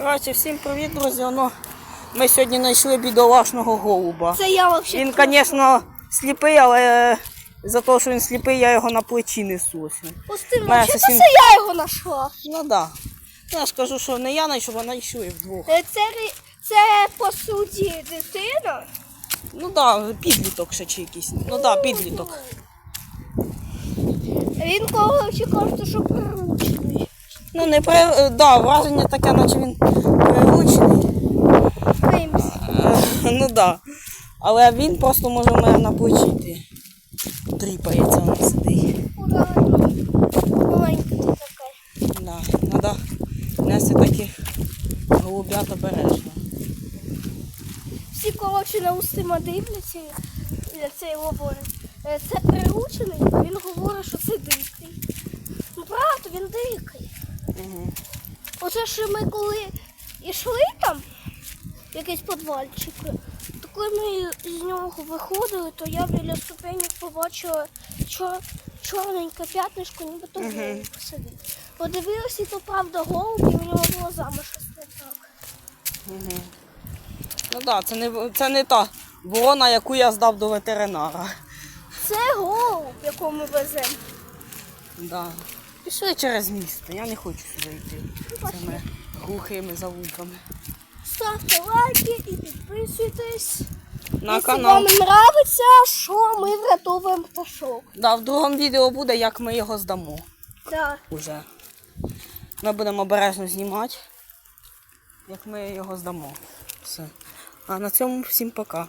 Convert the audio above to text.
Коротше, всім привіт, друзі. Ну, ми сьогодні знайшли бідолашного голуба. Це я вообще. Він, звісно, сліпий, але за те, що він сліпий, я його на плечі несу. ось. Пусти, Моя вообще сусід- це я його знайшла. Ну так. Да. Я ж кажу, що не я знайшов, а знайшли вдвох. Е, Це, це по суті дитина. Ну так, да, підліток ще чи якийсь. Ну так, да, підліток. Він коротше каже, що приручений. Ну не при... е, да, враження таке, наче він приручений. Е, Ну. Да. Але він просто може в мене на плечі. Тріпається він сидить. Маленький такий. Да, треба нести таких голубят обережно. Всі коротше на устима дивляться і це говорить. Е, Це приручений, він говорить, що це дикий. Ну правда, він дикий. Угу. Оце що ми коли йшли там, якийсь подвальчик, то коли ми з нього виходили, то я біля ступенек побачила чор, чорненьке п'ятнишко, ніби то Мгм. голуб сидить. Подивилася, і то правда голуб, і в нього глазами щось так. Угу. Ну так, да, це не, це не та ворона, яку я здав до ветеринара. Це голуб, якого ми веземо. Да. Пішли через місто, я не хочу сюди йти. Цими глухими завулками. Ставте лайки і підписуйтесь. На Якщо канал. вам подобається, що ми врятовуємо пташок. Да, в другому відео буде, як ми його здамо. Да. Уже. Ми будемо обережно знімати, як ми його здамо. Все. А на цьому всім пока.